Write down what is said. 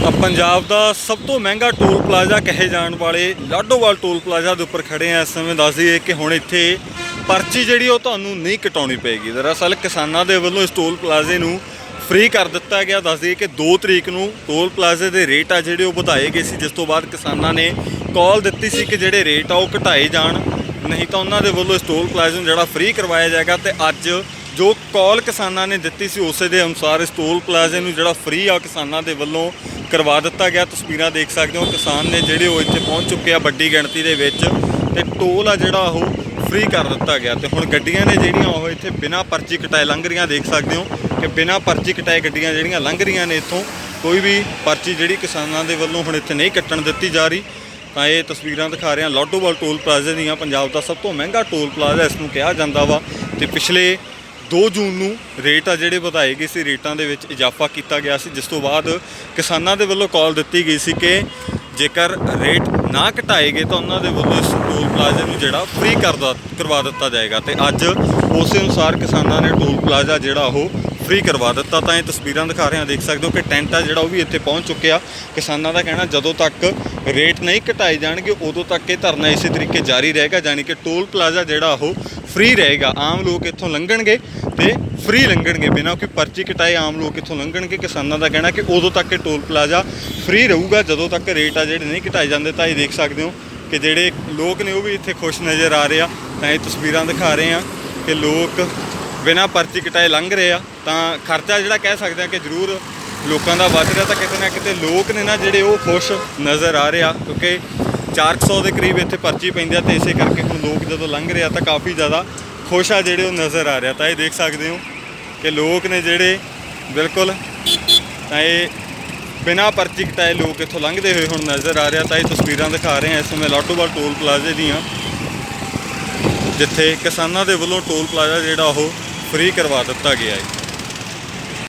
ਪੰਜਾਬ ਦਾ ਸਭ ਤੋਂ ਮਹਿੰਗਾ ਟੋਲ ਪਲਾਜ਼ਾ ਕਹੇ ਜਾਣ ਵਾਲੇ ਲਾਡੋਵਾਲ ਟੋਲ ਪਲਾਜ਼ਾ ਦੇ ਉੱਪਰ ਖੜੇ ਆ। ਇਸ ਸਮੇਂ ਦੱਸ ਦਈਏ ਕਿ ਹੁਣ ਇੱਥੇ ਪਰਚੀ ਜਿਹੜੀ ਉਹ ਤੁਹਾਨੂੰ ਨਹੀਂ ਕਟਾਉਣੀ ਪਏਗੀ। ਦਰਅਸਲ ਕਿਸਾਨਾਂ ਦੇ ਵੱਲੋਂ ਇਸ ਟੋਲ ਪਲਾਜ਼ੇ ਨੂੰ ਫ੍ਰੀ ਕਰ ਦਿੱਤਾ ਗਿਆ। ਦੱਸ ਦਈਏ ਕਿ 2 ਤਰੀਕ ਨੂੰ ਟੋਲ ਪਲਾਜ਼ੇ ਦੇ ਰੇਟ ਆ ਜਿਹੜੇ ਉਹ ਵਧਾਏ ਗਏ ਸੀ, ਜਿਸ ਤੋਂ ਬਾਅਦ ਕਿਸਾਨਾਂ ਨੇ ਕਾਲ ਦਿੱਤੀ ਸੀ ਕਿ ਜਿਹੜੇ ਰੇਟ ਆ ਉਹ ਘਟਾਏ ਜਾਣ। ਨਹੀਂ ਤਾਂ ਉਹਨਾਂ ਦੇ ਵੱਲੋਂ ਇਸ ਟੋਲ ਪਲਾਜ਼ੇ ਨੂੰ ਜਿਹੜਾ ਫ੍ਰੀ ਕਰਵਾਇਆ ਜਾਏਗਾ ਤੇ ਅੱਜ ਜੋ ਕਾਲ ਕਿਸਾਨਾਂ ਨੇ ਦਿੱਤੀ ਸੀ, ਉਸੇ ਦੇ ਅਨੁਸਾਰ ਇਸ ਟੋਲ ਪਲਾਜ਼ੇ ਨੂੰ ਜਿਹੜਾ ਫ੍ਰੀ ਆ ਕਿਸਾਨਾਂ ਦੇ ਵੱਲੋਂ ਕਰਵਾ ਦਿੱਤਾ ਗਿਆ। ਤਸਵੀਰਾਂ ਦੇਖ ਸਕਦੇ ਹੋ ਕਿਸਾਨ ਨੇ ਜਿਹੜੇ ਉਹ ਇੱਥੇ ਪਹੁੰਚ ਚੁੱਕੇ ਆ ਵੱਡੀ ਗਿਣਤੀ ਦੇ ਵਿੱਚ ਤੇ ਟੋਲ ਆ ਜਿਹੜਾ ਉਹ ਫ੍ਰੀ ਕਰ ਦਿੱਤਾ ਗਿਆ। ਤੇ ਹੁਣ ਗੱਡੀਆਂ ਨੇ ਜਿਹੜੀਆਂ ਉਹ ਇੱਥੇ ਬਿਨਾਂ ਪਰਚੀ ਕਟਾਏ ਲੰਘ ਰਹੀਆਂ, ਦੇਖ ਸਕਦੇ ਹੋ ਕਿ ਬਿਨਾਂ ਪਰਚੀ ਕਟਾਏ ਗੱਡੀਆਂ ਜਿਹੜੀਆਂ ਲੰਘ ਰਹੀਆਂ ਨੇ ਇੱਥੋਂ, ਕੋਈ ਵੀ ਪਰਚੀ ਜਿਹੜੀ ਕਿਸਾਨਾਂ ਦੇ ਵੱਲੋਂ ਹੁਣ ਇੱਥੇ ਨਹੀਂ ਕੱਟਣ ਦਿੱਤੀ ਜਾ ਰਹੀ। ਤਾਂ ਇਹ ਤਸਵੀਰਾਂ ਦਿਖਾ ਰਹੇ ਹਾਂ। ਲਾਡੋਵਾਲ ਟੋਲ ਪਲਾਜ਼ੇ ਦੀਆਂ ਪੰਜਾਬ ਦਾ ਸਭ ਤੋਂ ਮਹਿੰਗਾ ਟੋਲ ਪਲਾਜ਼ਾ ਇਸ ਨੂੰ ਕਿਹਾ ਜਾਂਦਾ ਵਾ। ਤੇ ਪਿਛਲੇ 2 ਜੂਨ ਨੂੰ ਰੇਟ ਆ ਜਿਹੜੇ ਵਧਾਏ ਗਏ ਸੀ, ਰੇਟਾਂ ਦੇ ਵਿੱਚ ਇਜ਼ਾਫਾ ਕੀਤਾ ਗਿਆ ਸੀ, ਜਿਸ ਤੋਂ ਬਾਅਦ ਕਿਸਾਨਾਂ ਦੇ ਵੱਲੋਂ ਕਾਲ ਦਿੱਤੀ ਗਈ ਸੀ ਕਿ ਜੇਕਰ ਰੇਟ ਨਾ ਘਟਾਏ ਗਏ ਤਾਂ ਉਹਨਾਂ ਦੇ ਵੱਲੋਂ ਇਸ ਟੋਲ ਪਲਾਜ਼ੇ ਨੂੰ ਜਿਹੜਾ ਫ੍ਰੀ ਕਰਦਾ ਕਰਵਾ ਦਿੱਤਾ ਜਾਏਗਾ ਤੇ ਅੱਜ ਉਸੇ ਅਨੁਸਾਰ ਕਿਸਾਨਾਂ ਨੇ ਟੋਲ ਪਲਾਜ਼ਾ ਜਿਹੜਾ ਉਹ ਫ੍ਰੀ ਕਰਵਾ ਦਿੱਤਾ। ਤਾਂ ਇਹ ਤਸਵੀਰਾਂ ਦਿਖਾ ਰਹੇ ਹਾਂ, ਦੇਖ ਸਕਦੇ ਹੋ ਕਿ ਟੈਂਟ ਆ ਜਿਹੜਾ ਉਹ ਵੀ ਇੱਥੇ ਪਹੁੰਚ ਚੁੱਕਿਆ। ਕਿਸਾਨਾਂ ਦਾ ਕਹਿਣਾ, ਜਦੋਂ ਤੱਕ ਰੇਟ ਨਹੀਂ ਘਟਾਏ ਜਾਣਗੇ, ਉਦੋਂ ਤੱਕ ਇਹ ਧਰਨਾ ਇਸੇ ਤਰੀਕੇ ਜਾਰੀ ਰਹੇਗਾ ਯਾਨੀ ਕਿ ਟੋਲ ਪਲਾਜ਼ਾ ਜਿਹੜਾ ਉਹ ਫ੍ਰੀ ਰਹੇਗਾ। ਆਮ ਲੋਕ ਇੱਥੋਂ ਲੰਘਣਗੇ ਤੇ ਫ੍ਰੀ ਲੰਘਣਗੇ ਬਿਨਾਂ ਕੋਈ ਪਰਚੀ ਕਟਾਏ ਆਮ ਲੋਕ ਇੱਥੋਂ ਲੰਘਣਗੇ। ਕਿਸਾਨਾਂ ਦਾ ਕਹਿਣਾ ਕਿ ਉਦੋਂ ਤੱਕ ਇਹ ਟੋਲ ਪਲਾਜ਼ਾ ਫ੍ਰੀ ਰਹੂਗਾ, ਜਦੋਂ ਤੱਕ ਰੇਟ ਆ ਜਿਹੜੇ ਨਹੀਂ ਘਟਾਏ ਜਾਂਦੇ, ਤਾਂ ਇਹ ਦੇਖ ਸਕਦੇ ਹੋ ਕਿ ਜਿਹੜੇ ਲੋਕ ਨੇ ਉਹ ਵੀ ਇੱਥੇ ਖੁਸ਼ ਨਜ਼ਰ ਆ ਰਹੇ ਆ। ਤਾਂ ਇਹ ਤਸਵੀਰਾਂ ਦਿਖਾ ਰਹੇ ਆ ਕਿ ਲੋਕ ਬਿਨਾਂ ਪਰਚੀ ਕਟਾਏ ਲੰਘ ਰਹੇ ਆ। ਤਾਂ ਖਰਚਾ ਜਿਹੜਾ ਕਹਿ ਸਕਦੇ ਆ ਕਿ ਜ਼ਰੂਰ ਲੋਕਾਂ ਦਾ ਵੱਧ ਰਿਹਾ, ਤਾਂ ਕਿਤੇ ਨਾ ਕਿਤੇ ਲੋਕ ਨੇ ਨਾ ਜਿਹੜੇ ਉਹ ਖੁਸ਼ ਨਜ਼ਰ ਆ ਰਹੇ ਆ, ਕਿਉਂਕਿ 400 ਦੇ ਕਰੀਬ ਇੱਥੇ ਪਰਚੀ ਪੈਂਦੀ ਆ ਤੇ ਇਸੇ ਕਰਕੇ ਹੁਣ ਲੋਕ ਜਦੋਂ ਲੰਘ ਰਹੇ ਆ ਤਾਂ ਕਾਫੀ ਜ਼ਿਆਦਾ ਖੁਸ਼ ਆ ਜਿਹੜੇ ਉਹ ਨਜ਼ਰ ਆ ਰਿਹਾ ਤਾਂ ਇਹ ਦੇਖ ਸਕਦੇ ਹੋ ਕਿ ਲੋਕ ਨੇ ਜਿਹੜੇ ਬਿਲਕੁਲ ਤਾਂ ਇਹ ਬਿਨਾਂ ਪਰਚੀ ਕਟਾਏ ਲੋਕ ਇੱਥੋਂ ਲੰਘਦੇ ਹੋਏ ਹੁਣ ਨਜ਼ਰ ਆ ਰਿਹਾ ਤਾਂ ਇਹ ਤਸਵੀਰਾਂ ਦਿਖਾ ਰਹੇ ਆ ਇਸ ਸਮੇਂ ਲਾਟੋਵਾਲ ਟੋਲ ਪਲਾਜ਼ੇ ਦੀਆਂ, ਜਿੱਥੇ ਕਿਸਾਨਾਂ ਦੇ ਵੱਲੋਂ ਟੋਲ ਪਲਾਜ਼ਾ ਜਿਹੜਾ ਉਹ ਫ੍ਰੀ ਕਰਵਾ ਦਿੱਤਾ ਗਿਆ ਹੈ।